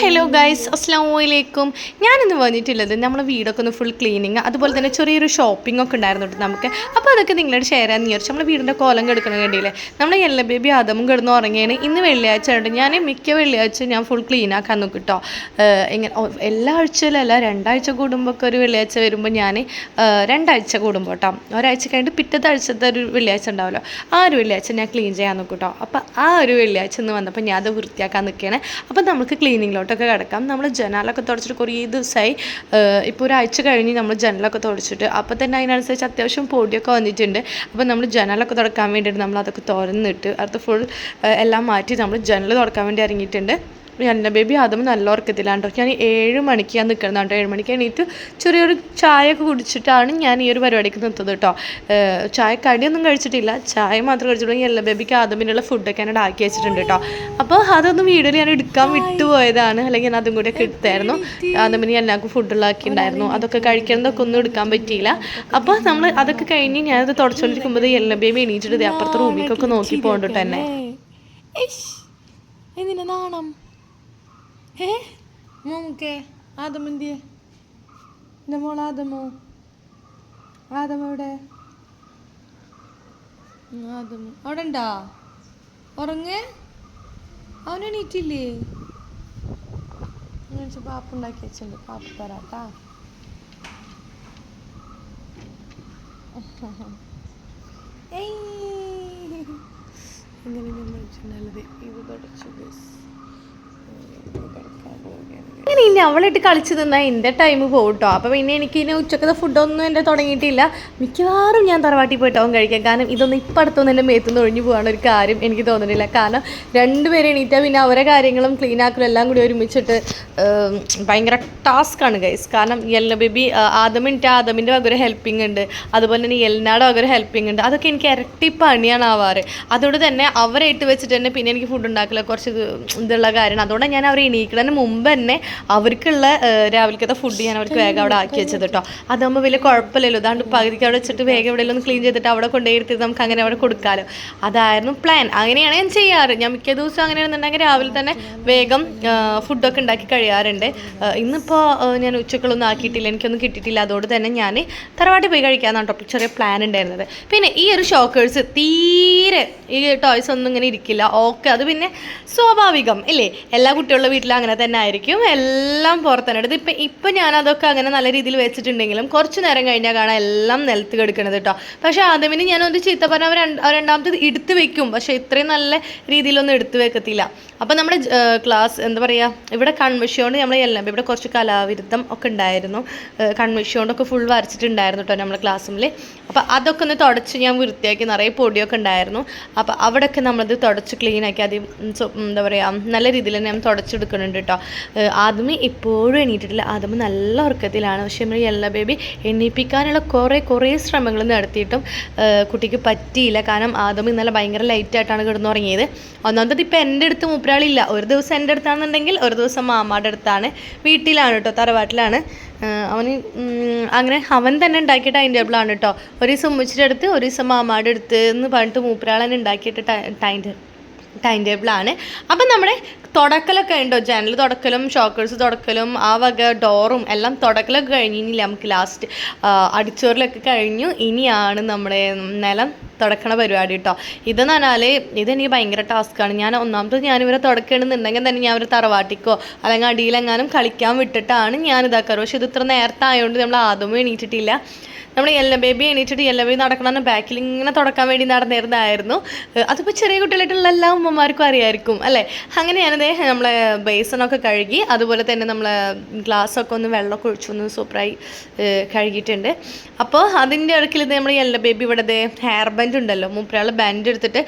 Hello guys അസ്സാം വലൈക്കും ഞാനിന്ന് വന്നിട്ടുള്ളത് നമ്മളെ വീടൊക്കെ ഒന്ന് ഫുൾ ക്ലീനിങ് അതുപോലെ തന്നെ ചെറിയൊരു ഷോപ്പിംഗ് ഒക്കെ ഉണ്ടായിരുന്നു കേട്ടോ നമുക്ക്. അപ്പോൾ അതൊക്കെ നിങ്ങളോട് ഷെയർ ചെയ്യാൻ വിചാരിച്ചു. നമ്മുടെ വീടിന്റെ കോലം കെടുക്കണം കണ്ടില്ലേ? നമ്മളെ എല്ലാ ബേബി ആദമും കിടന്ന് ഉറങ്ങിയാണ് ഇന്ന് വെള്ളിയാഴ്ച ഉണ്ട് ഞാൻ മിക്ക വെള്ളിയാഴ്ച ഞാൻ ഫുൾ ക്ലീൻ ആക്കാൻ നോക്കും കേട്ടോ ഇങ്ങനെ എല്ലാ ആഴ്ചയിലല്ല രണ്ടാഴ്ച കൂടുമ്പോൾ ഒക്കെ ഒരു വെള്ളിയാഴ്ച വരുമ്പോൾ ഞാൻ രണ്ടാഴ്ച കൂടുമ്പോൾ കേട്ടോ ഒരാഴ്ച കഴിഞ്ഞിട്ട് പിറ്റത്തെ ആഴ്ചത്തെ ഒരു വെള്ളിയാഴ്ച ഉണ്ടാവുമല്ലോ ആ ഒരു വെള്ളിയാഴ്ച ഞാൻ ക്ലീൻ ചെയ്യാൻ നോക്കും കേട്ടോ അപ്പോൾ ആ ഒരു വെള്ളിയാഴ്ച ഇന്ന് വന്നപ്പോൾ ഞാൻ അത് വൃത്തിയാക്കാൻ നിൽക്കുകയാണ് അപ്പോൾ നമുക്ക് ക്ലീനിങ്ങിലോട്ടൊക്കെ കിടക്കാം. നമ്മൾ ജനാലൊക്കെ തുടച്ചിട്ട് കുറേ ദിവസമായി ഇപ്പോൾ ഒരാഴ്ച കഴിഞ്ഞ് നമ്മൾ ജനലൊക്കെ തുടച്ചിട്ട് അപ്പോൾ തന്നെ അതിനനുസരിച്ച് അത്യാവശ്യം പൊടിയൊക്കെ വന്നിട്ടുണ്ട്. അപ്പോൾ നമ്മൾ ജനലൊക്കെ തുടക്കാൻ വേണ്ടിയിട്ട് നമ്മൾ അതൊക്കെ തുറന്നിട്ട് അത് ഫുൾ എല്ലാം മാറ്റി നമ്മൾ ജനൽ തുറക്കാൻ വേണ്ടി ഇറങ്ങിയിട്ടുണ്ട്. എന്റെ ബേബി അതും നല്ല ഉറക്കത്തിലാണ് കേട്ടോ ഞാൻ ഏഴ് മണിക്കാണ് നിൽക്കുന്നത് കേട്ടോ ഏഴ് മണിക്ക് എണീറ്റ് ചെറിയൊരു ചായയൊക്കെ കുടിച്ചിട്ടാണ് ഞാൻ ഈ ഒരു പരിപാടിക്ക് നിർത്തുന്നത് കേട്ടോ. ചായ കടിയൊന്നും കഴിച്ചിട്ടില്ല. ചായ മാത്രം കഴിച്ചിട്ടുള്ളൂ. എല്ലാ ബേബിക്ക് ആദമിനുള്ള ഫുഡൊക്കെ ഞാൻ ആക്കി വെച്ചിട്ടുണ്ട് കേട്ടോ. അപ്പോൾ അതൊന്നും വീഡിയോയിൽ ഞാൻ എടുക്കാൻ വിട്ടുപോയതാണ് അല്ലെങ്കിൽ ഞാൻ അതും കൂടെ ഒക്കെ എടുത്തായിരുന്നു ആദമിന് എല്ലാവർക്കും ഫുഡുള്ളാക്കി ഉണ്ടായിരുന്നു. അതൊക്കെ കഴിക്കുന്നതൊക്കെ ഒന്നും എടുക്കാൻ പറ്റിയില്ല. അപ്പോൾ നമ്മൾ അതൊക്കെ കഴിഞ്ഞ് ഞാനത് തുടച്ചുകൊണ്ടിരിക്കുമ്പോൾ എല്ലാ ബേബി എണീച്ചിട്ട് അപ്പുറത്തെ റൂമിലേക്കൊക്കെ നോക്കി പോകണ്ടിട്ട് തന്നെ. എന്തിനാ നാണം. ഏ? മോമുക്കെ ആദമെന്തിയെ എന്റെ മോൾ ആദമോ? ആദം എവിടെ? ആദം അവിടെ ഉണ്ടാ? ഉറങ്ങേ. അവൻ പാപ്പുണ്ടാക്കി പാപ്പ ഉണ്ടാക്കി വെച്ചിട്ടുണ്ട്. പാപ്പ തരാട്ടാ. എങ്ങനെ ഇത് തുടച്ചു guys. people. അങ്ങനെ ഇനി അവളിട്ട് കളിച്ച് നിന്നാൽ എന്റെ ടൈം പോകട്ടോ അപ്പം അപ്പോൾ പിന്നെ എനിക്ക് ഇനി ഉച്ചക്കത്തെ ഫുഡൊന്നും എന്റെ തുടങ്ങിയിട്ടില്ല. മിക്കവാറും ഞാൻ തറവാട്ടിൽ പോയിട്ടാവും കഴിക്കാം. കാരണം ഇതൊന്നും ഇപ്പം അടുത്തൊന്നും എന്റെ മേത്തുനിന്ന് ഒഴിഞ്ഞു പോകാൻ ഒരു കാര്യം എനിക്ക് തോന്നുന്നില്ല. കാരണം രണ്ടുപേരെ എണീറ്റാൽ പിന്നെ അവരെ കാര്യങ്ങളും ക്ലീൻ ആക്കലും എല്ലാം കൂടി ഒരുമിച്ചിട്ട് ഭയങ്കര ടാസ്ക്കാണ് ഗൈസ് കാരണം യെല്ല ബേബി ആദമിന്റെ ആദമിന്റെ വക ഹെൽപ്പിംഗ് ഉണ്ട്. അതുപോലെ തന്നെ എൽനാടെ വക ഹെൽപ്പിംഗ് ഉണ്ട്. അതൊക്കെ എനിക്ക് ഇരട്ടി പണിയാണ് ആവാറ്. അതുകൊണ്ട് തന്നെ അവരെ ഇട്ട് വെച്ചിട്ട് തന്നെ പിന്നെ എനിക്ക് ഫുഡ് ഉണ്ടാക്കില്ല കുറച്ച് ഇത് ഇതുള്ള കാര്യമാണ് അതുകൊണ്ടാണ് ഞാൻ അവരെ എണീക്കുന്നതിന് മുമ്പ് തന്നെ അവർക്കുള്ള രാവിലത്തെ ഫുഡ് ഞാൻ അവർക്ക് വേഗം അവിടെ ആക്കി വെച്ചത് കേട്ടോ അതാകുമ്പോൾ വലിയ കുഴപ്പമില്ലല്ലോ അതാണ്ട് പകുതിക്ക് അവിടെ വെച്ചിട്ട് വേഗം എവിടെയെങ്കിലും ഒന്ന് ക്ലീൻ ചെയ്തിട്ട് അവിടെ കൊണ്ടുപോയി നമുക്ക് അങ്ങനെ അവിടെ കൊടുക്കാമല്ലോ അതായിരുന്നു പ്ലാൻ അങ്ങനെയാണ് ഞാൻ ചെയ്യാറ്. ഞാൻ മിക്ക ദിവസം അങ്ങനെയാണെന്നുണ്ടെങ്കിൽ രാവിലെ തന്നെ വേഗം ഫുഡൊക്കെ ഉണ്ടാക്കി കഴിയാറുണ്ട്. ഇന്നിപ്പോൾ ഞാൻ ഉച്ചക്കളൊന്നും ആക്കിയിട്ടില്ല. എനിക്കൊന്നും കിട്ടിയിട്ടില്ല. അതുകൊണ്ട് തന്നെ ഞാൻ തറവാട്ടിൽ പോയി കഴിക്കാമെന്നാണ് കേട്ടോ ചെറിയ പ്ലാൻ ഉണ്ടായിരുന്നത്. പിന്നെ ഈ ഒരു ഷോക്കേഴ്സ് തീരെ ഈ ടോയ്സ് ഒന്നും ഇങ്ങനെ ഇരിക്കില്ല. ഓക്കെ അത് പിന്നെ സ്വാഭാവികം ഇല്ലേ? എല്ലാ കുട്ടികളുടെ വീട്ടിലും അങ്ങനെ തന്നെ ആയിരിക്കും. എല്ലാം പുറത്തന്നെ എടുത്ത് ഇപ്പം ഇപ്പം ഞാനതൊക്കെ അങ്ങനെ നല്ല രീതിയിൽ വെച്ചിട്ടുണ്ടെങ്കിലും കുറച്ച് നേരം കഴിഞ്ഞാൽ കാണാം എല്ലാം നിലത്ത് കിടക്കണത് കേട്ടോ പക്ഷേ ആദ്യമിന് ഞാനൊന്ന് ചീത്ത പറഞ്ഞാൽ അവർ രണ്ടാമത്തെ എടുത്ത് വെക്കും. പക്ഷേ ഇത്രയും നല്ല രീതിയിലൊന്നും എടുത്ത് വെക്കത്തില്ല. അപ്പം നമ്മുടെ ക്ലാസ് എന്താ പറയുക ഇവിടെ കൺവിഷ് കൊണ്ട് നമ്മൾ എല്ലാം ഇവിടെ കുറച്ച് കലാവിരുദ്ധം ഒക്കെ ഉണ്ടായിരുന്നു. കൺവിഷ് കൊണ്ടൊക്കെ ഫുൾ വരച്ചിട്ടുണ്ടായിരുന്നു കേട്ടോ നമ്മുടെ ക്ലാസ്സിൽ അപ്പോൾ അതൊക്കെ ഒന്ന് തുടച്ച് ഞാൻ വൃത്തിയാക്കി നിറയെ പൊടിയൊക്കെ ഉണ്ടായിരുന്നു. അപ്പോൾ അവിടെയൊക്കെ നമ്മളത് തുടച്ച് ക്ലീനാക്കി ആദ്യം എന്താ പറയുക നല്ല രീതിയിൽ തന്നെ നമ്മൾ തുടച്ചെടുക്കുന്നുണ്ട് കേട്ടോ ആദ്യമേ ഇപ്പോഴും എണീറ്റിട്ടില്ല. ആദ്യമേ നല്ല ഉറക്കത്തിലാണ്. പക്ഷേ നമ്മൾ എല്ലാ ബേബി എണീപ്പിക്കാനുള്ള കുറേ കുറേ ശ്രമങ്ങൾ നടത്തിയിട്ടും കുട്ടിക്ക് പറ്റിയില്ല. കാരണം ആദ്യം ഇന്നലെ ഭയങ്കര ലൈറ്റായിട്ടാണ് കിടന്നുറങ്ങിയത്. ഒന്നാമത്തത് ഇപ്പോൾ എന്റെ അടുത്ത് മൂപ്പരാളില്ല. ഒരു ദിവസം എന്റെ അടുത്താണെന്നുണ്ടെങ്കിൽ ഒരു ദിവസം മാമാടെ അടുത്താണ്. വീട്ടിലാണ് കേട്ടോ തറവാട്ടിലാണ്. അവന് അങ്ങനെ അവൻ തന്നെ ഉണ്ടാക്കിയ ടൈം ടേബിളാണ് കേട്ടോ. ഒരു ദിവസം ഉമ്മച്ചിയുടെ അടുത്ത് ഒരു ദിവസം മാമാടെ അടുത്ത് എന്ന് പറഞ്ഞിട്ട് മൂപ്പരാളൻ ഉണ്ടാക്കിയിട്ട് ടൈം ടൈം ടേബിളാണ് അപ്പം നമ്മുടെ തുടക്കലൊക്കെ ഉണ്ടോ? ജനൽ തുടക്കലും ഷോക്കേഴ്സ് തുടക്കലും ആ വക ഡോറും എല്ലാം തുടക്കലൊക്കെ കഴിഞ്ഞ് ഇനി നമുക്ക് ലാസ്റ്റ് അടിച്ചോറിലൊക്കെ കഴിഞ്ഞു. ഇനിയാണ് നമ്മുടെ നിലം തുടക്കണ പരിപാടി കേട്ടോ ഇതെന്ന് പറഞ്ഞാൽ ഇതെനിക്ക് ഭയങ്കര ടാസ്ക്കാണ് ഞാൻ ഒന്നാമത് ഞാനിവരെ തുടക്കണമെന്നുണ്ടെങ്കിൽ തന്നെ ഞാൻ ഒരു തറവാട്ടിക്കോ അല്ലെങ്കിൽ അടിയിലെങ്ങാനും കളിക്കാൻ വിട്ടിട്ടാണ് ഞാൻ ഇതാക്കാറ് പക്ഷെ ഇത് ഇത്ര നേരത്തെ ആയതുകൊണ്ട് നമ്മൾ ആദ്യമേ എണീറ്റിട്ടില്ല. നമ്മൾ എല്ല ബേബി എണീറ്റിട്ട് എല്ല ബേബി നടക്കണമെന്ന് ബാക്കിൽ ഇങ്ങനെ തുടക്കാൻ വേണ്ടി നടന്നിരുന്നായിരുന്നു അതിപ്പോൾ ചെറിയ കുട്ടികളായിട്ടുള്ള എല്ലാ ഉമ്മമാർക്കും അറിയായിരിക്കും അല്ലേ? അങ്ങനെ ഞാനതേ നമ്മളെ ബേസണൊക്കെ കഴുകി അതുപോലെ തന്നെ നമ്മളെ ഗ്ലാസ്സൊക്കെ ഒന്ന് വെള്ളമൊക്കെ ഒഴിച്ചൊന്ന് സൂപ്പറായി കഴുകിയിട്ടുണ്ട്. അപ്പോൾ അതിന്റെ ഇടയ്ക്കിൽ നമ്മൾ എല്ല ബേബി ഇവിടെ ഹെയർ ബാൻഡ് ഉണ്ടല്ലോ മൂപ്പരാൾ ബാൻഡ് എടുത്തിട്ട്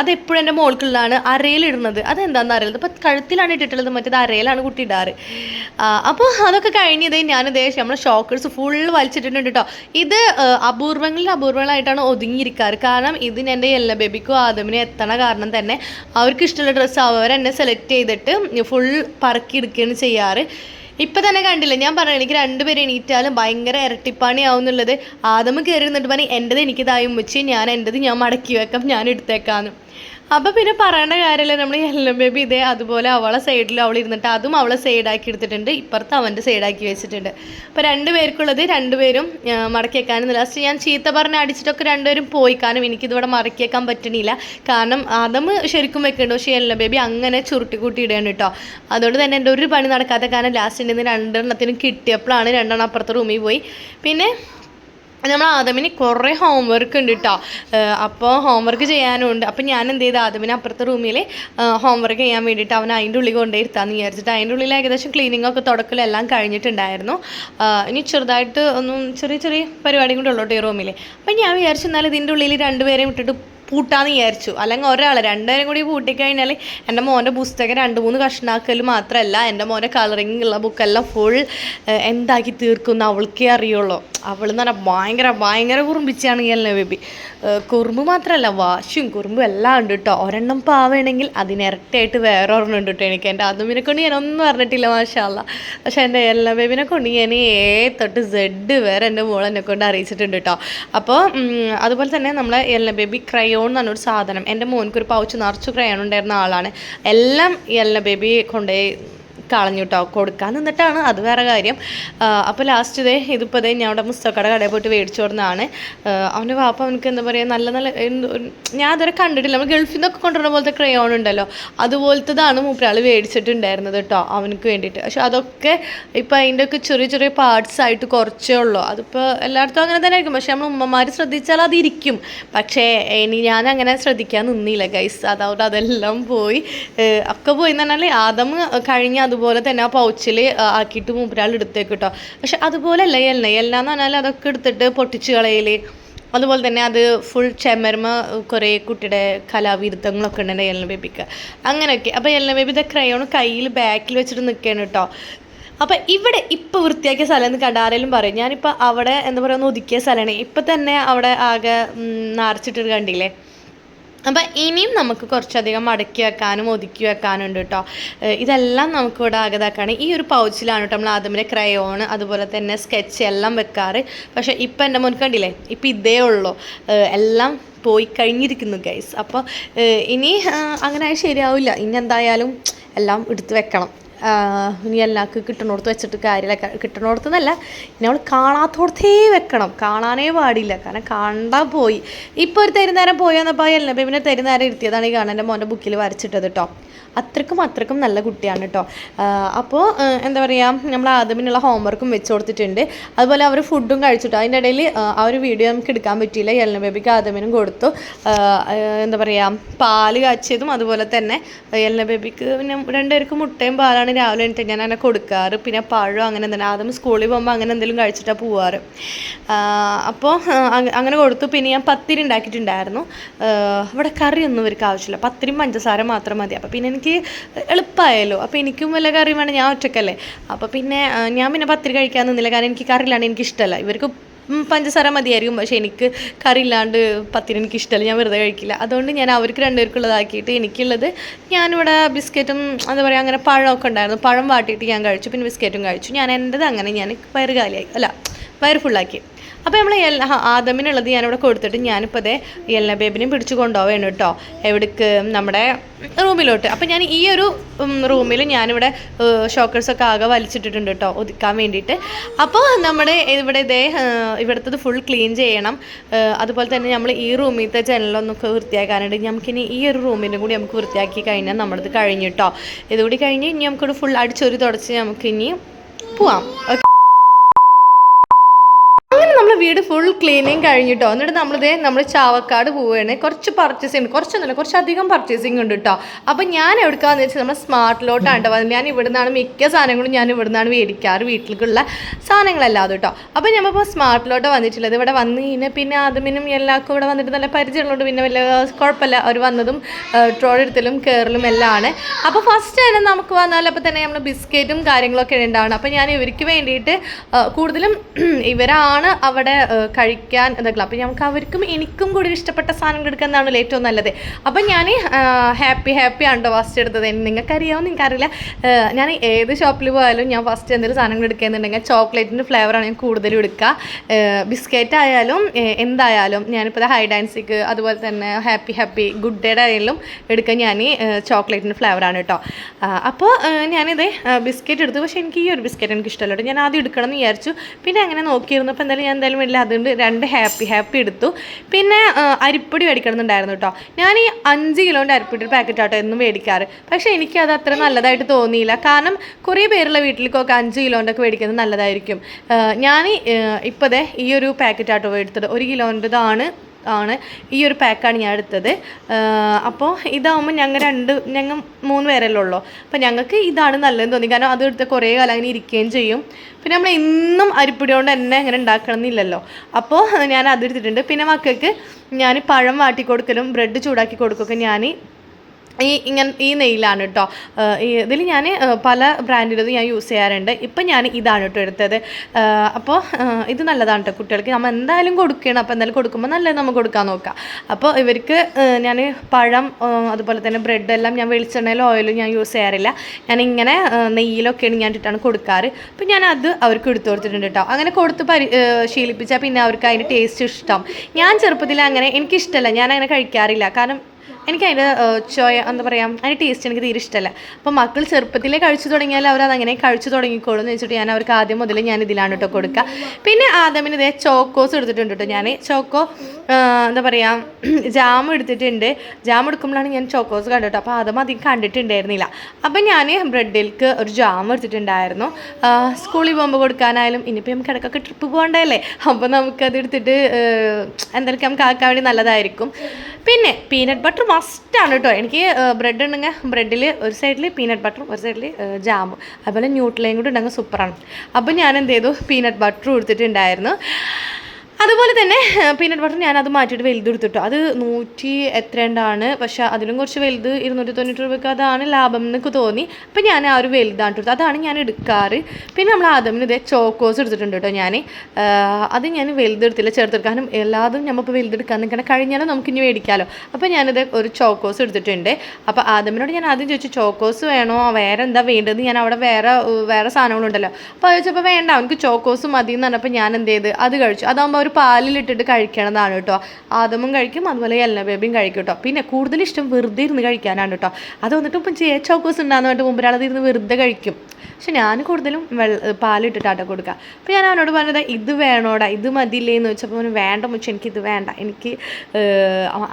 അതെപ്പോഴും എന്റെ മോൾക്കുള്ളതാണ് അരയിലിടുന്നത് അതെന്താണെന്ന് അറിയില്ല. അപ്പോൾ കഴുത്തിലാണ് ഇട്ടിട്ടുള്ളത് മറ്റേത് അരയിലാണ് കുട്ടി ഇടാറ്. അപ്പോൾ അതൊക്കെ കഴിഞ്ഞതേ ഞാനിതേ നമ്മൾ ഷോക്കേഴ്സ് ഫുൾ വലിച്ചിട്ടുണ്ട് കേട്ടോ ഇത് അപൂർവങ്ങളിൽ അപൂർവങ്ങളായിട്ടാണ് ഒതുങ്ങിയിരിക്കാറ്. കാരണം ഇതിന് എന്റെ എല്ല ബേബിക്കും ആദമിനും എത്തണ കാരണം തന്നെ അവർക്ക് ഇഷ്ടമുള്ള ഡ്രസ്സ് അവരെന്നെ സെലക്ട് ചെയ്തിട്ട് ഫുൾ പറക്കി എടുക്കുകയാണ് ചെയ്യാറ്. ഇപ്പം തന്നെ കണ്ടില്ല ഞാൻ പറഞ്ഞു എനിക്ക് രണ്ടുപേരും എണീറ്റാലും ഭയങ്കര ഇരട്ടിപ്പാണിയാവും ആവുന്നുള്ളത് ആദമ കയറി നിന്നിട്ട് പറഞ്ഞു എന്റെത് എനിക്കിതായും വെച്ച് ഞാൻ എന്റെത് ഞാൻ മടക്കി വെക്കാം ഞാൻ എടുത്തേക്കാന്ന്. അപ്പോൾ പിന്നെ പറയേണ്ട കാര്യമില്ല. നമ്മൾ എല്ലം ബേബി ഇതേ അതുപോലെ അവളെ സൈഡിൽ അവൾ ഇരുന്നിട്ട് അതും അവളെ സൈഡാക്കി എടുത്തിട്ടുണ്ട്. ഇപ്പുറത്ത് അവന്റെ സൈഡാക്കി വെച്ചിട്ടുണ്ട്. അപ്പോൾ രണ്ട് പേർക്കുള്ളത് രണ്ടുപേരും മടക്കി വെക്കാനും ലാസ്റ്റ് ഞാൻ ചീത്ത പറഞ്ഞ് അടിച്ചിട്ടൊക്കെ രണ്ടുപേരും പോയി. കാരണം എനിക്കിതിവിടെ മടക്കി വെക്കാൻ പറ്റണില്ല. കാരണം ആദം ശരിക്കും വെക്കുന്നുണ്ട് പക്ഷേ എല്ലം ബേബി അങ്ങനെ ചുരുട്ടി കൂട്ടി ഇടുകയാണ് കേട്ടോ അതുകൊണ്ട് തന്നെ എന്റെ ഒരു പണി നടക്കാത്ത കാരണം ലാസ്റ്റ് നിന്ന് രണ്ടെണ്ണത്തിനും കിട്ടിയപ്പോഴാണ് രണ്ടെണ്ണം അപ്പുറത്തെ റൂമിൽ പോയി. പിന്നെ നമ്മൾ ആദമിന് കുറേ ഹോംവർക്ക് ഉണ്ട് കേട്ടോ അപ്പോൾ ഹോംവർക്ക് ചെയ്യാനുണ്ട്. അപ്പോൾ ഞാൻ എന്ത് ചെയ്തു? ആദമിന് അപ്പുറത്തെ റൂമിൽ ഹോംവർക്ക് ചെയ്യാൻ വേണ്ടിയിട്ട് അവൻ അതിന്റെ ഉള്ളിൽ കൊണ്ടേ ഇരുത്താന്ന് വിചാരിച്ചിട്ട് അതിന്റെ ഉള്ളിൽ ഏകദേശം ക്ലീനിങ് ഒക്കെ തുടക്കലെല്ലാം കഴിഞ്ഞിട്ടുണ്ടായിരുന്നു. ഇനി ചെറുതായിട്ട് ഒന്നും ചെറിയ ചെറിയ പരിപാടിയും കൂടെ ഉള്ളൂ ഈ റൂമിൽ അപ്പം ഞാൻ വിചാരിച്ചു എന്നാൽ ഇതിന്റെ ഉള്ളിൽ രണ്ടുപേരെയും വിട്ടിട്ട് പൂട്ടാന്ന് വിചാരിച്ചു. അല്ലെങ്കിൽ ഒരാൾ രണ്ടുപേരും കൂടി പൂട്ടിക്കഴിഞ്ഞാൽ എന്റെ മോന്റെ പുസ്തകം രണ്ട് മൂന്ന് കഷ്ണാക്കൽ മാത്രമല്ല എന്റെ മോന്റെ കളറിങ് ഉള്ള ബുക്കെല്ലാം ഫുൾ എന്താക്കി തീർക്കുന്ന അവൾക്കേ അറിയുള്ളൂ. അവൾ എന്ന് പറഞ്ഞാൽ ഭയങ്കര ഭയങ്കര കുറുമ്പിച്ചാണ് ഈ എല്ലാം ബേബി. കുറുമ്പ് മാത്രമല്ല വാശിയും കുറുമ്പും എല്ലാം ഉണ്ട് കേട്ടോ ഒരെണ്ണം പാവണമെങ്കിൽ അതിനിരട്ടിയായിട്ട് വേറെ ഒരെണ്ണം ഉണ്ട് കേട്ടോ എനിക്ക്. എന്റെ അതുമിനെ കൊണ്ട് ഞാൻ ഒന്നും പറഞ്ഞിട്ടില്ല മാഷാല്ല പക്ഷെ എന്റെ എല്ലാ ബേബിനെ കൊണ്ട് ഞാൻ ഏ തൊട്ട് സെഡ് വേറെ എന്റെ മോൾ എന്നെ കൊണ്ട് അറിയിച്ചിട്ടുണ്ട് കേട്ടോ അപ്പോൾ അതുപോലെ തന്നെ നമ്മളെ എല്ലാ ബേബി ക്രയോൺ എന്ന് പറഞ്ഞൊരു സാധനം. എന്റെ മോനക്ക് പൗച്ച് നിറച്ചു ക്രയോൺ ഉണ്ടായിരുന്ന ആളാണ്. എല്ലാം എല്ലാ ബേബി കൊണ്ടുപോയി കളഞ്ഞു കേട്ടോ കൊടുക്കാൻ നിന്നിട്ടാണ്. അത് വേറെ കാര്യം. അപ്പോൾ ലാസ്റ്റ് ഇതേ ഇതിപ്പോൾ ഇതേ ഞാൻ അവിടെ മുസ്തക്കട കടയിൽ പോയിട്ട് മേടിച്ചു കൊടുന്നതാണ് അവന്റെ പാപ്പ അവനക്ക് എന്താ പറയുക നല്ല നല്ല ഞാൻ അതുവരെ കണ്ടിട്ടില്ല. നമ്മൾ ഗൾഫിൽ നിന്നൊക്കെ കൊണ്ടുവരുന്ന പോലത്തെ ക്രയോൺ ഉണ്ടല്ലോ അതുപോലത്തതാണ് മൂപ്പരാൾ മേടിച്ചിട്ടുണ്ടായിരുന്നത് കേട്ടോ അവനക്ക് വേണ്ടിയിട്ട്. പക്ഷെ അതൊക്കെ ഇപ്പം അതിന്റെയൊക്കെ ചെറിയ ചെറിയ പാർട്സ് ആയിട്ട് കുറച്ചേ ഉള്ളൂ. അതിപ്പോൾ എല്ലായിടത്തും അങ്ങനെ തന്നെ ആയിരിക്കും. പക്ഷേ നമ്മൾ ഉമ്മമാർ ശ്രദ്ധിച്ചാൽ അതിരിക്കും പക്ഷേ ഇനി ഞാൻ അങ്ങനെ ശ്രദ്ധിക്കാൻ നിന്നില്ല ഗൈസ് അതവിടെ അതെല്ലാം പോയി. ഒക്കെ പോയി എന്ന് പറഞ്ഞാൽ ആദം കഴിഞ്ഞ് അതുപോലെ തന്നെ ആ പൗച്ചിൽ ആക്കിയിട്ട് മൂപ്പരാൾ എടുത്തേക്ക് കേട്ടോ പക്ഷെ അതുപോലെ അല്ല എല്ലാം എല്ലാം എന്ന് പറഞ്ഞാൽ അതൊക്കെ എടുത്തിട്ട് പൊട്ടിച്ച് കളയൽ അതുപോലെ തന്നെ അത് ഫുൾ ചെമർമ കുറേ കുട്ടിയുടെ കലാവിരുദ്ധങ്ങളൊക്കെ ഉണ്ട് എന്റെ എല്ലാം ബേബിക്ക്. അങ്ങനെയൊക്കെ. അപ്പോൾ എല്ലാം ബേബി ക്രയോൺ കയ്യിൽ ബാക്കിൽ വെച്ചിട്ട് നിൽക്കുകയാണ് കേട്ടോ അപ്പം ഇവിടെ ഇപ്പോൾ വൃത്തിയാക്കിയ സ്ഥലം എന്ന് കണ്ടാരേലും പറയും? ഞാനിപ്പോൾ അവിടെ എന്താ പറയുക ഒന്ന് ഒതുക്കിയ സ്ഥലമാണ് ഇപ്പം തന്നെ അവിടെ ആകെ ഉം, നാർച്ചിട്ടൊരു കണ്ടില്ലേ? അപ്പം ഇനിയും നമുക്ക് കുറച്ചധികം മടക്കി വെക്കാനും ഒതുക്കി വെക്കാനും ഉണ്ട് കേട്ടോ ഇതെല്ലാം നമുക്കിവിടെ ആകതാക്കാണ് ഈ ഒരു പൗച്ചിലാണ് കേട്ടോ നമ്മൾ ആദ്യമേ ക്രയോൺ അതുപോലെ തന്നെ സ്കെച്ച് എല്ലാം വെക്കാറ്. പക്ഷേ ഇപ്പം എന്റെ മുൻ കണ്ടില്ലേ? ഇപ്പം ഇതേ ഉള്ളൂ. എല്ലാം പോയി കഴിഞ്ഞിരിക്കുന്നു ഗൈസ്. അപ്പോൾ ഇനി അങ്ങനെ ശരിയാവില്ല. ഇനി എന്തായാലും എല്ലാം എടുത്ത് വെക്കണം. ഇനി എല്ലാവർക്കും കിട്ടണോടത്ത് വെച്ചിട്ട് കാര്യമില്ല. കിട്ടണോടത്ത് എന്നല്ല ഇനി അവൾ കാണാത്തോടത്തേ വെക്കണം. കാണാനേ പാടില്ല. കാരണം കണ്ടാൽ പോയി. ഇപ്പോൾ ഒരു തരുന്നേരം പോയി വന്നപ്പോൾ എല്ലാ ബേബിനെ തരുന്നേരം ഇരുത്തിയതാണ് ഈ കാണാൻ മോന്റെ ബുക്കിൽ വരച്ചിട്ടത് കേട്ടോ അത്രക്കും അത്രക്കും നല്ല കുട്ടിയാണ് കേട്ടോ അപ്പോൾ എന്താ പറയുക നമ്മൾ ആദ്യമിനുള്ള ഹോംവർക്കും വെച്ച് കൊടുത്തിട്ടുണ്ട്. അതുപോലെ അവർ ഫുഡും കഴിച്ചിട്ടു. അതിന്റെ ഇടയിൽ ആ ഒരു വീഡിയോ നമുക്ക് എടുക്കാൻ പറ്റിയില്ല. എല്ലാം ബേബിക്ക് ആദ്യമിനും കൊടുത്തു എന്താ പറയുക പാൽ കാച്ചിയതും അതുപോലെ തന്നെ എല്ലാം ബേബിക്ക് പിന്നെ രണ്ടുപേർക്ക് മുട്ടയും പാലാണ് രാവിലെ എണീറ്റ് ഞാൻ അങ്ങനെ കൊടുക്കാറ്. പിന്നെ പഴം അങ്ങനെ എന്തെങ്കിലും ആദ്യം സ്കൂളിൽ പോകുമ്പോൾ അങ്ങനെ എന്തെങ്കിലും കഴിച്ചിട്ടാണ് പോവാറ്. അപ്പോൾ അങ്ങനെ കൊടുത്തു. പിന്നെ ഞാൻ പത്തിരി ഉണ്ടാക്കിയിട്ടുണ്ടായിരുന്നു. ഇവിടെ കറിയൊന്നും ഇവർക്ക് ആവശ്യമില്ല. പത്തിരിയും പഞ്ചസാര മാത്രം മതി. അപ്പോൾ പിന്നെ എനിക്ക് എളുപ്പമായല്ലോ അപ്പോൾ എനിക്കും വല്ല കറി വേണം. ഞാൻ ഒറ്റക്കല്ലേ? അപ്പോൾ പിന്നെ ഞാൻ പിന്നെ പത്തിരി കഴിക്കാൻ നിന്നില്ല കാരണം എനിക്ക് കറിയിലാണ് എനിക്കിഷ്ടമല്ല. ഇവർക്ക് പഞ്ചസാര മതിയായിരിക്കും. പക്ഷേ എനിക്ക് കറി ഇല്ലാണ്ട് പത്തിന് എനിക്ക് ഇഷ്ടമല്ല. ഞാൻ വെറുതെ കഴിക്കില്ല. അതുകൊണ്ട് ഞാൻ അവർക്ക് രണ്ടുപേർക്കുള്ളതാക്കിയിട്ട് എനിക്കുള്ളത് ഞാനിവിടെ ബിസ്ക്കറ്റും എന്താ പറയുക അങ്ങനെ പഴമൊക്കെ ഉണ്ടായിരുന്നു. പഴം വാട്ടിയിട്ട് ഞാൻ കഴിച്ചു. പിന്നെ ബിസ്ക്കറ്റും കഴിച്ചു. ഞാൻ എന്റെത് അങ്ങനെ ഞാൻ വയറ് കാലിയായി. അല്ല വയറ് ഫുള്ളാക്കി അപ്പോൾ നമ്മൾ എല്ലാ ആദമിനുള്ളത് ഞാനിവിടെ കൊടുത്തിട്ട് ഞാനിപ്പോൾ അതേ എല്ലാ ബേബിനെയും പിടിച്ചു കൊണ്ടുപോവാണ് കേട്ടോ. എവിടേക്ക്? നമ്മുടെ റൂമിലോട്ട്. അപ്പോൾ ഞാൻ ഈ ഒരു റൂമിൽ ഞാനിവിടെ ഷോക്കേഴ്സൊക്കെ ആകെ വലിച്ചിട്ടിട്ടുണ്ട് കേട്ടോ ഒതുക്കാൻ വേണ്ടിയിട്ട്. അപ്പോൾ നമ്മുടെ ഇവിടെ ഇതേ ഇവിടുത്തത് ഫുൾ ക്ലീൻ ചെയ്യണം. അതുപോലെ തന്നെ നമ്മൾ ഈ റൂമിലത്തെ ജനലൊന്നൊക്കെ വൃത്തിയാക്കാനുണ്ട് നമുക്കിനി ഈ ഒരു റൂമിന്റെ കൂടി നമുക്ക് വൃത്തിയാക്കി കഴിഞ്ഞാൽ നമ്മളത് കഴിഞ്ഞു കേട്ടോ. ഇതുകൂടി കഴിഞ്ഞ് ഇനി നമുക്കിവിടെ ഫുൾ അടിച്ചൊരു തുടച്ച് നമുക്കിനി പോവാം. വീട് ഫുൾ ക്ലീനിങ് കഴിഞ്ഞിട്ടോ. എന്നിട്ട് നമ്മളിതേ നമ്മൾ ചാവക്കാട് പോവുകയാണ് കുറച്ച് പർച്ചേസിങ് കുറച്ചൊന്നുമില്ല കുറച്ചധികം പർച്ചേസിങ് ഉണ്ട് കേട്ടോ അപ്പം ഞാൻ എവിടെക്കാന്ന് വെച്ചാൽ നമ്മൾ സ്മാർട്ടിലോട്ടാണ് കേട്ടോ ഞാൻ ഇവിടെ നിന്നാണ് മിക്ക സാധനങ്ങളും ഞാൻ ഇവിടെ നിന്നാണ് മേടിക്കാറ് വീട്ടിലേക്കുള്ള സാധനങ്ങളല്ലാതെ കേട്ടോ അപ്പം ഞമ്മപ്പോൾ സ്മാർട്ടിലോട്ട് വന്നിട്ടുള്ളത്. ഇവിടെ വന്ന് കഴിഞ്ഞാൽ പിന്നെ ആദ്യമിനും എല്ലാവർക്കും ഇവിടെ വന്നിട്ട് നല്ല പരിചയമുള്ളതുകൊണ്ട് പിന്നെ വലിയ കുഴപ്പമില്ല. അവർ വന്നതും ട്രോളെടുത്തലും കയറലും എല്ലാം ആണ് അപ്പോൾ ഫസ്റ്റ് തന്നെ നമുക്ക് വന്നാൽ അപ്പോൾ തന്നെ നമ്മൾ ബിസ്ക്കറ്റും കാര്യങ്ങളൊക്കെ ഉണ്ടാവണം. അപ്പോൾ ഞാൻ ഇവർക്ക് വേണ്ടിയിട്ട് കൂടുതലും ഇവരാണ് അവിടെ അവിടെ കഴിക്കാൻ ഇതൊക്കെ. അപ്പം നമുക്ക് അവർക്കും എനിക്കും കൂടി ഇഷ്ടപ്പെട്ട സാധനങ്ങൾ എടുക്കുന്നതാണല്ലോ ഏറ്റവും നല്ലത്. അപ്പം ഞാൻ ഹാപ്പി ഹാപ്പി ആണ്ടോ ഫസ്റ്റ് എടുത്തത്. നിങ്ങൾക്കറിയാമോ നിങ്ങൾക്കറിയില്ല. ഞാൻ ഏത് ഷോപ്പിൽ പോയാലും ഞാൻ ഫസ്റ്റ് എന്തെങ്കിലും സാധനങ്ങൾ എടുക്കുന്നുണ്ടെങ്കിൽ ചോക്ലേറ്റിന്റെ ഫ്ലേവറാണ് ഞാൻ കൂടുതലും എടുക്കുക. ബിസ്ക്കറ്റ് ആയാലും എന്തായാലും ഞാനിപ്പോൾ ഹൈ ഡാൻസിക്ക് അതുപോലെ തന്നെ ഹാപ്പി ഹാപ്പി ഗുഡ് ഡേ ആയാലും എടുക്കാൻ ഞാൻ ചോക്ലേറ്റിന്റെ ഫ്ലേവറാണ് കേട്ടോ അപ്പോൾ ഞാനിത് ബിസ്ക്കറ്റ് എടുത്തു. പക്ഷേ എനിക്ക് ഈ ഒരു ബിസ്ക്കറ്റ് എനിക്ക് ഇഷ്ടമല്ല കേട്ടോ ഞാൻ ആദ്യം എടുക്കണം എന്ന് വിചാരിച്ചു. പിന്നെ അങ്ങനെ നോക്കിയിരുന്നു. അപ്പോൾ എന്തായാലും ഞാൻ എന്തായാലും വലിയ അതുകൊണ്ട് രണ്ട് ഹാപ്പി ഹാപ്പി എടുത്തു. പിന്നെ അരിപ്പൊടി മേടിക്കണമെന്നുണ്ടായിരുന്നു കേട്ടോ. ഞാൻ ഈ അഞ്ച് കിലോന്റെ അരിപ്പൊടി പാക്കറ്റ് ആട്ടോ എന്നും മേടിക്കാറ്. പക്ഷേ എനിക്കത് അത്ര നല്ലതായിട്ട് തോന്നിയില്ല. കാരണം കുറേ പേരുള്ള വീട്ടിലേക്കൊക്കെ അഞ്ച് കിലോന്റെ ഒക്കെ മേടിക്കുന്നത് നല്ലതായിരിക്കും. ഞാൻ ഇപ്പോഴേ ഈ ഒരു പാക്കറ്റ് ആട്ടോ എടുത്തത്. ഒരു കിലോന്റെതാണ് ആണ് ഈ ഒരു പാക്കാണ് ഞാൻ എടുത്തത്. അപ്പോൾ ഇതാവുമ്പോൾ ഞങ്ങൾ രണ്ട് ഞങ്ങൾ മൂന്ന് പേരല്ലേ ഉള്ളൂ. അപ്പോൾ ഞങ്ങൾക്ക് ഇതാണ് നല്ലതെന്ന് തോന്നി. കാരണം അത് എടുത്ത് കുറേ കാലം അങ്ങനെ ഇരിക്കുകയും ചെയ്യും. പിന്നെ നമ്മൾ എന്നും അരിപ്പൊടി കൊണ്ട് തന്നെ അങ്ങനെ ഉണ്ടാക്കണം എന്നില്ലല്ലോ. അപ്പോൾ ഞാൻ അത് എടുത്തിട്ടുണ്ട്. പിന്നെ മക്കൾക്ക് ഞാൻ പഴം വാട്ടി കൊടുക്കലും ബ്രെഡ് ചൂടാക്കി കൊടുക്കുകയൊക്കെ ഞാൻ ഈ ഇങ്ങനെ ഈ നെയിലാണ് കേട്ടോ ഇതിൽ ഞാൻ പല ബ്രാൻഡിലും ഞാൻ യൂസ് ചെയ്യാറുണ്ട്. ഇപ്പം ഞാൻ ഇതാണ് കേട്ടോ എടുത്തത്. അപ്പോൾ ഇത് നല്ലതാണ് കേട്ടോ കുട്ടികൾക്ക്. നമ്മൾ എന്തായാലും കൊടുക്കണം. അപ്പോൾ എന്തായാലും കൊടുക്കുമ്പോൾ നല്ലത് നമുക്ക് കൊടുക്കാൻ നോക്കാം. അപ്പോൾ ഇവർക്ക് ഞാൻ പഴം അതുപോലെ തന്നെ ബ്രെഡ് എല്ലാം ഞാൻ വെളിച്ചെണ്ണയിലും ഓയിലും ഞാൻ യൂസ് ചെയ്യാറില്ല. ഞാൻ ഇങ്ങനെ നെയ്യിലൊക്കെയാണ് ഞാൻ ഇട്ടിട്ടാണ് കൊടുക്കാറ്. അപ്പോൾ ഞാൻ അത് അവർക്ക് എടുത്തു കൊടുത്തിട്ടുണ്ട് കേട്ടോ അങ്ങനെ കൊടുത്ത് പരി ശീലിപ്പിച്ചാൽ പിന്നെ അവർക്ക് അതിന്റെ ടേസ്റ്റ് ഇഷ്ടം. ഞാൻ ചെറുപ്പത്തിൽ അങ്ങനെ എനിക്കിഷ്ടമല്ല ഞാൻ അങ്ങനെ കഴിക്കാറില്ല. കാരണം എനിക്ക് ചോയ എന്താ പറയുക അതിന്റെ ടേസ്റ്റ് എനിക്ക് തീരെ ഇഷ്ടമല്ല അപ്പോൾ മക്കൾ ചെറുപ്പത്തിലേ കഴിച്ചു തുടങ്ങിയാൽ അവർ അതങ്ങനെ കഴിച്ചു തുടങ്ങിക്കോളും എന്ന് വെച്ചിട്ട് ഞാൻ അവർക്ക് ആദ്യം മുതൽ ഞാൻ ഇതിലാണ് കേട്ടോ കൊടുക്കുക പിന്നെ ആദ്യം ഇതേ ചോക്കോസ് എടുത്തിട്ടുണ്ട് കേട്ടോ ഞാൻ ചോക്കോ എന്താ പറയുക ജാം എടുത്തിട്ടുണ്ട്. ജാം എടുക്കുമ്പോഴാണ് ഞാൻ ചോക്കോസ് കണ്ടിട്ടോ അപ്പോൾ അതും അധികം കണ്ടിട്ടുണ്ടായിരുന്നില്ല. അപ്പം ഞാൻ ബ്രെഡിലേക്ക് ഒരു ജാം എടുത്തിട്ടുണ്ടായിരുന്നു. സ്കൂളിൽ പോകുമ്പോൾ കൊടുക്കാനായാലും ഇനിയിപ്പോൾ നമുക്ക് ഇടയ്ക്കൊക്കെ ട്രിപ്പ് പോകണ്ടല്ലേ? അപ്പോൾ നമുക്കത് എടുത്തിട്ട് എന്തൊക്കെ നമുക്ക് ആക്കാൻ വേണ്ടി നല്ലതായിരിക്കും. പിന്നെ പീനട്ട് ബട്ടർ മസ്റ്റാണ് കേട്ടോ. എനിക്ക് ബ്രെഡ് ഉണ്ടെങ്കിൽ ബ്രെഡിൽ ഒരു സൈഡിൽ പീനട്ട് ബട്ടറും ഒരു സൈഡിൽ ജാമും അതുപോലെ ന്യൂട്രലയും കൂടി ഉണ്ടെങ്കിൽ സൂപ്പറാണ് അപ്പോൾ ഞാൻ എന്ത് ചെയ്തു? പീനട്ട് ബട്ടറും കൊടുത്തിട്ടുണ്ടായിരുന്നു അതുപോലെ തന്നെ പീനട്ട് ബട്ടർ ഞാൻ അത് മാറ്റിയിട്ട് വലുത് എടുത്തിട്ടു. അത് നൂറ്റി എത്രണ്ടാണ്? പക്ഷെ അതിലും കുറച്ച് വലുത് ഇരുന്നൂറ്റി തൊണ്ണൂറ്റി രൂപയ്ക്ക് അതാണ് ലാഭം എന്നൊക്കെ തോന്നി. അപ്പം ഞാൻ ആ ഒരു വലുതാണ് എടുത്തത് അതാണ് ഞാൻ എടുക്കാറ്. പിന്നെ നമ്മൾ ആദ്യം ഇതേ ചോക്കോസ് എടുത്തിട്ടുണ്ട് കേട്ടോ ഞാൻ. അത് ഞാൻ വലുതെടുത്തില്ല ചേർത്തെടുക്കാനും എല്ലാതും നമ്മളിപ്പോൾ വലുതെടുക്കാൻ നിൽക്കണം കഴിഞ്ഞാലും നമുക്ക് ഇനി മേടിക്കാമല്ലോ അപ്പോൾ ഞാനിത് ഒരു ചോക്കോസ് എടുത്തിട്ടുണ്ട്. അപ്പോൾ ആദമിനോട് ഞാൻ ആദ്യം ചോദിച്ചു ചോക്കോസ് വേണോ? വേറെ എന്താ വേണ്ടത്? ഞാൻ അവിടെ വേറെ വേറെ സാധനങ്ങളുണ്ടല്ലോ. അപ്പോൾ അത് ചോദിച്ചപ്പോൾ വേണ്ട അവനക്ക് ചോക്കോസ് മതി എന്ന് പറഞ്ഞപ്പോൾ ഞാൻ എന്ത് ചെയ്ത്? അത് കഴിച്ചു. അതാകുമ്പോൾ ഒരു പാലിലിട്ടിട്ട് കഴിക്കണതാണ് കേട്ടോ. ആദമും കഴിക്കും അതുപോലെ എല്ല ബേബിയും കഴിക്കും കേട്ടോ. പിന്നെ കൂടുതൽ ഇഷ്ടം വെറുതെ ഇരുന്ന് കഴിക്കാനാണ് കേട്ടോ. അത് വന്നിട്ട് ഇപ്പം ചേ ചോക്കോസ് ഉണ്ടാകുന്ന പറഞ്ഞിട്ട് മുമ്പ് ഇരുന്ന് വെറുതെ കഴിക്കും. പക്ഷെ ഞാൻ കൂടുതലും വെള്ള പാലിട്ടിട്ടാട്ടോ കൊടുക്കുക. അപ്പോൾ ഞാൻ അവനോട് പറഞ്ഞത് ഇത് വേണോടാ ഇത് മതിയില്ലേ എന്ന് വെച്ചപ്പോൾ അവന് വേണ്ട മുച്ച എനിക്ക് ഇത് വേണ്ട. എനിക്ക്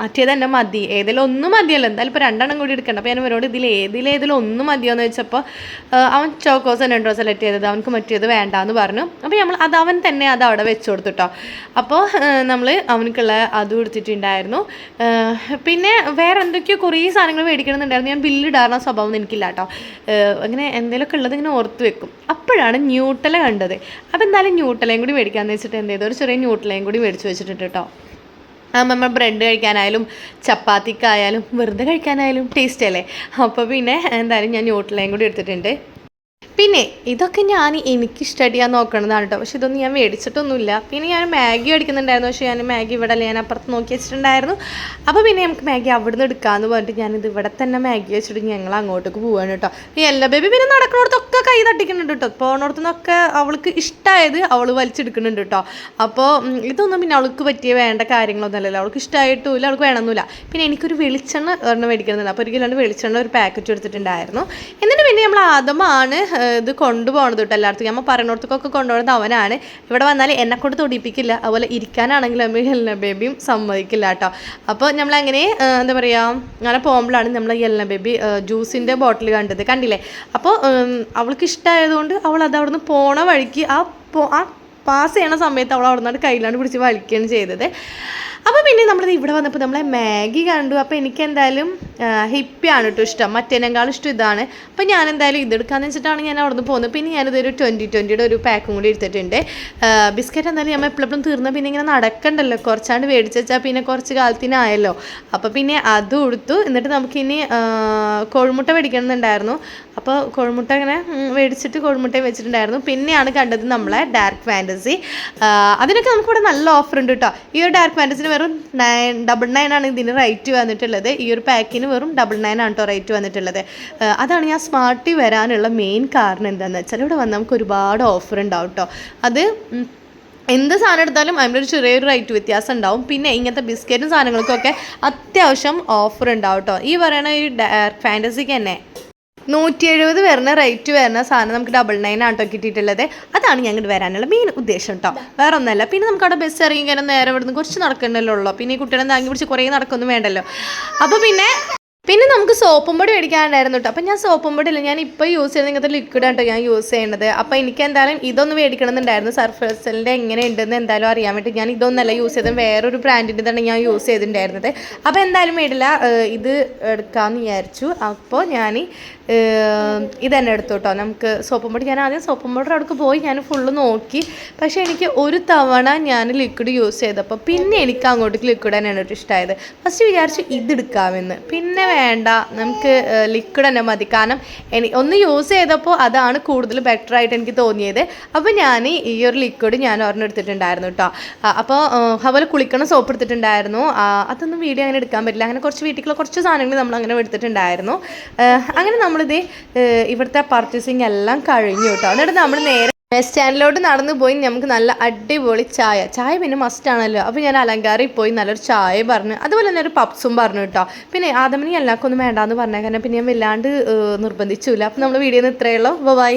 മറ്റേത് തന്നെ മതി. ഏതെങ്കിലും ഒന്നും മതിയല്ലോ. എന്തായാലും ഇപ്പോൾ രണ്ടെണ്ണം കൂടി എടുക്കണ്ട. അപ്പോൾ ഞാൻ അവനോട് ഇതിൽ ഏതിലേതിലും ഒന്നും മതിയോ എന്ന് വെച്ചപ്പോൾ അവൻ ചോക്കോസ് തന്നെ ഉണ്ടോ സെലക്ട് ചെയ്തത്? അവനക്ക് മറ്റേത് വേണ്ട എന്ന് പറഞ്ഞു. അപ്പോൾ നമ്മൾ അത് അവൻ തന്നെ അത് അവിടെ വെച്ച് കൊടുത്തു കേട്ടോ. അപ്പോൾ നമ്മൾ അവനക്കുള്ള അതും എടുത്തിട്ടുണ്ടായിരുന്നു. പിന്നെ വേറെ എന്തൊക്കെയോ കുറേ സാധനങ്ങൾ മേടിക്കണമെന്നുണ്ടായിരുന്നു. ഞാൻ ബില്ലിടാറുന്ന സ്വഭാവം എനിക്കില്ല കേട്ടോ. അങ്ങനെ എന്തെങ്കിലുമൊക്കെ ഉള്ളത് ഇങ്ങനെ ഓർത്ത് വെക്കും. അപ്പോഴാണ് ന്യൂട്ടല കണ്ടത്. അപ്പോൾ എന്തായാലും ന്യൂട്ടലയും കൂടി മേടിക്കാമെന്ന് വെച്ചിട്ട് എന്ത് ചെയ്തു? ഒരു ചെറിയ ന്യൂട്ടലയും കൂടി മേടിച്ച് വെച്ചിട്ടുണ്ട് കേട്ടോ. നമ്മൾ ബ്രെഡ് കഴിക്കാനായാലും ചപ്പാത്തിക്കായാലും വെറുതെ കഴിക്കാനായാലും ടേസ്റ്റ് അല്ലേ? അപ്പോൾ പിന്നെ എന്തായാലും ഞാൻ ന്യൂട്ടലയും കൂടി എടുത്തിട്ടുണ്ട്. പിന്നെ ഇതൊക്കെ ഞാൻ എനിക്ക് സ്റ്റഡി ചെയ്യാൻ നോക്കണതാണ് കേട്ടോ പക്ഷെ ഇതൊന്നും ഞാൻ മേടിച്ചിട്ടൊന്നുമില്ല. പിന്നെ ഞാൻ മാഗി അടിക്കുന്നുണ്ടായിരുന്നു പക്ഷേ ഞാൻ മാഗി ഇവിടെ അല്ല ഞാൻ അപ്പുറത്ത് നോക്കി വെച്ചിട്ടുണ്ടായിരുന്നു. അപ്പോൾ പിന്നെ നമുക്ക് മാഗി അവിടെ നിന്ന് എടുക്കാമെന്ന് പറഞ്ഞിട്ട് ഞാനിത് ഇവിടെ തന്നെ മാഗി വെച്ചിട്ട് ഞങ്ങൾ അങ്ങോട്ടേക്ക് പോവാണ് കേട്ടോ ഈ എല്ലാ ബേബി പിന്നെ നടക്കുന്നിടത്തൊക്കെ കൈ തട്ടിക്കുന്നുണ്ട് കേട്ടോ പോണോടത്തുനിന്നൊക്കെ അവൾക്ക് ഇഷ്ടമായത് അവൾ വലിച്ചെടുക്കുന്നുണ്ട് കേട്ടോ അപ്പോൾ ഇതൊന്നും പിന്നെ അവൾക്ക് പറ്റിയ വേണ്ട കാര്യങ്ങളൊന്നും അല്ലല്ലോ അവൾക്ക് ഇഷ്ടമായിട്ടുമില്ല അവൾക്ക് വേണമെന്നില്ല പിന്നെ എനിക്കൊരു വെളിച്ചെണ്ണ ഒരെണ്ണം മേടിക്കുന്നുണ്ട് അപ്പോൾ ഒരു വെളിച്ചെണ്ണ ഒരു പാക്കറ്റ് എടുത്തിട്ടുണ്ടായിരുന്നു. എന്നിട്ട് പിന്നെ നമ്മൾ ആദമാണ് ഏഹ്, ഇത് കൊണ്ടുപോകണത് കേട്ടോ എല്ലായിടത്തും. നമ്മൾ പറയുന്നിടത്തേക്കൊക്കെ കൊണ്ടുപോകുന്നത് അവനാണ്. ഇവിടെ വന്നാൽ എന്നെ കൊണ്ട് തൊടിപ്പിക്കില്ല. അതുപോലെ ഇരിക്കാനാണെങ്കിലും അമ്മ എല്ല ബേബിയും സമ്മതിക്കില്ല കേട്ടോ. അപ്പോൾ നമ്മളങ്ങനെ എന്താ പറയുക അങ്ങനെ പോകുമ്പോഴാണ് നമ്മൾ എല്ല ബേബി ജ്യൂസിന്റെ ബോട്ടിൽ കണ്ടത്. കണ്ടില്ലേ? അപ്പോൾ അവൾക്ക് ഇഷ്ടമായതുകൊണ്ട് അവൾ അത് അവിടുന്ന് പോണ വഴിക്ക് ആ ആ പാസ് ചെയ്യണ സമയത്ത് അവൾ അവിടെ നിന്നാണ് കയ്യിലാണ്ട് പിടിച്ച് വലിക്കുകയാണ് ചെയ്തത്. അപ്പോൾ പിന്നെ നമ്മൾ ഇവിടെ വന്നപ്പോൾ നമ്മളെ മാഗി കണ്ടു. അപ്പോൾ എനിക്ക് എന്തായാലും ഹിപ്പിയാണ് കേട്ടോ ഇഷ്ടം. മറ്റേനേക്കാളും ഇഷ്ടം ഇതാണ്. അപ്പോൾ ഞാൻ എന്തായാലും ഇതെടുക്കാന്ന് വെച്ചിട്ടാണ് ഞാൻ അവിടെ നിന്ന് പോകുന്നത്. പിന്നെ ഞാനിതൊരു ട്വന്റി ട്വന്റിയുടെ ഒരു പാക്കും കൂടി എടുത്തിട്ടുണ്ട്. ബിസ്ക്കറ്റ് എന്തായാലും നമ്മൾ എപ്പോഴും തീർന്ന പിന്നെ ഇങ്ങനെ നടക്കണ്ടല്ലോ. കുറച്ചാണ്ട് മേടിച്ച് വെച്ചാൽ പിന്നെ കുറച്ച് കാലത്തിനായല്ലോ. അപ്പോൾ പിന്നെ അത് കൊടുത്തു എന്നിട്ട് നമുക്കിനി കോഴിമുട്ട മേടിക്കണമെന്നുണ്ടായിരുന്നു. അപ്പോൾ കോഴിമുട്ട ഇങ്ങനെ ഉം, മേടിച്ചിട്ട് കോഴിമുട്ടയും വെച്ചിട്ടുണ്ടായിരുന്നു. പിന്നെയാണ് കണ്ടത് നമ്മളെ ഡാർക്ക് ഫാന്റസി അതിനൊക്കെ നമുക്കിവിടെ നല്ല ഓഫർ ഉണ്ട് കേട്ടോ ഈ ഒരു ഡാർക്ക് ഫാന്റസിന് വെറും നയൻ ഡബിൾ നയൻ ആണ് ഇതിന് റേറ്റ് വന്നിട്ടുള്ളത്. ഈ ഒരു പാക്കിന് വെറും ഡബിൾ നയൻ ആണ് കേട്ടോ റേറ്റ് വന്നിട്ടുള്ളത്. അതാണ് ഞാൻ സ്മാർട്ട് ടി വരാനുള്ള മെയിൻ കാരണം എന്താണെന്ന് വെച്ചാൽ ഇവിടെ വന്ന് നമുക്ക് ഒരുപാട് ഓഫർ ഉണ്ടാവും കേട്ടോ അത് എന്ത് സാധനം എടുത്താലും അതിലൊരു ചെറിയൊരു റേറ്റ് വ്യത്യാസം ഉണ്ടാവും. പിന്നെ ഇങ്ങനത്തെ ബിസ്ക്കറ്റും സാധനങ്ങൾക്കൊക്കെ അത്യാവശ്യം ഓഫർ ഉണ്ടാവും കേട്ടോ ഈ പറയണ ഈ ഫാന്റസിക്ക് തന്നെ നൂറ്റി എഴുപത് വരുന്ന റേറ്റ് വരുന്ന സാധനം നമുക്ക് ഡബിൾ നയൻ ആട്ടോ കിട്ടിയിട്ടുള്ളത്. അതാണ് ഞങ്ങൾ വരാനുള്ള മെയിൻ ഉദ്ദേശം കേട്ടോ വേറെ ഒന്നല്ല പിന്നെ നമുക്ക് അവിടെ ബസ് ഇറങ്ങി കഴിഞ്ഞാൽ നേരെ ഇവിടുന്ന് കുറച്ച് നടക്കണ്ടല്ലോ ഉള്ളൂ. പിന്നെ ഈ കുട്ടികളെ താങ്കി പിടിച്ച് കുറേ നടക്കൊന്നും വേണ്ടല്ലോ. അപ്പോൾ പിന്നെ പിന്നെ നമുക്ക് സോപ്പും പൊടി മേടിക്കാനുണ്ടായിരുന്നു കേട്ടോ അപ്പം ഞാൻ സോപ്പും പൊടി ഇല്ല ഞാൻ ഇപ്പോൾ യൂസ് ചെയ്യുന്ന ഇങ്ങനത്തെ ലിക്വിഡ് ആട്ടോ ഞാൻ യൂസ് ചെയ്യുന്നത് അപ്പോൾ എനിക്ക് എന്തായാലും ഇതൊന്ന് മേടിക്കണമെന്നുണ്ടായിരുന്നു. സർഫേസലിന്റെ എങ്ങനെ ഉണ്ടെന്ന് എന്തായാലും അറിയാൻ വേണ്ടി ഞാൻ ഇതൊന്നല്ല യൂസ് ചെയ്തത്. വേറൊരു ബ്രാൻഡിന്റെ തന്നെ ഞാൻ യൂസ് ചെയ്തിട്ടുണ്ടായിരുന്നത്. അപ്പോൾ എന്തായാലും മേടില്ല. ഇത് എടുക്കാമെന്ന് വിചാരിച്ചു. അപ്പോൾ ഞാൻ ഇതന്നെ എടുത്തു കേട്ടോ നമുക്ക് സോപ്പും പൊടി ഞാൻ ആദ്യം സോപ്പും പൗഡർ അടുക്ക് പോയി ഞാൻ ഫുള്ള് നോക്കി. പക്ഷേ എനിക്ക് ഒരു തവണ ഞാൻ ലിക്വിഡ് യൂസ് ചെയ്തപ്പോൾ പിന്നെ എനിക്ക് അങ്ങോട്ടേക്ക് ലിക്വിഡ് തന്നെയാണ് ഒരു ഇഷ്ടമായത് ഫസ്റ്റ് വിചാരിച്ചു ഇതെടുക്കാമെന്ന് പിന്നെ വേണ്ട നമുക്ക് ലിക്വിഡ് തന്നെ മതി. കാരണം എനി ഒന്ന് യൂസ് ചെയ്തപ്പോൾ അതാണ് കൂടുതൽ ബെറ്റർ ആയിട്ട് എനിക്ക് തോന്നിയത്. അപ്പോൾ ഞാൻ ഈ ഒരു ലിക്വിഡ് ഞാൻ ഒരെണ്ണം കേട്ടോ അപ്പോൾ അതുപോലെ കുളിക്കണ സോപ്പ് എടുത്തിട്ടുണ്ടായിരുന്നു. അതൊന്നും വീഡിയോ അങ്ങനെ എടുക്കാൻ പറ്റില്ല. അങ്ങനെ കുറച്ച് വീട്ടിലുള്ള കുറച്ച് സാധനങ്ങൾ നമ്മൾ അങ്ങനെ എടുത്തിട്ടുണ്ടായിരുന്നു അങ്ങനെ അങ്ങനെ നമ്മളിത് ഇവിടുത്തെ പർച്ചേസിങ് എല്ലാം കഴിഞ്ഞു കേട്ടോ. എന്നിട്ട് നമ്മൾ നേരെ ബസ് സ്റ്റാൻഡിലോട്ട് നടന്നു പോയി. നമുക്ക് നല്ല അടിപൊളി ചായ. ചായ പിന്നെ മസ്റ്റ് ആണല്ലോ. അപ്പോൾ ഞാൻ അലങ്കാരിൽ പോയി നല്ലൊരു ചായ പറഞ്ഞു. അതുപോലെ തന്നെ ഒരു പപ്സും പറഞ്ഞു കേട്ടോ. പിന്നെ ആദമനി എല്ലാവർക്കും ഒന്നും വേണ്ടാന്ന് കാരണം പിന്നെ ഞാൻ വല്ലാണ്ട് നിർബന്ധിച്ചില്ല അപ്പോൾ നമ്മൾ വീഡിയോ ഇത്രയേ ഉള്ളൂ. ബൈ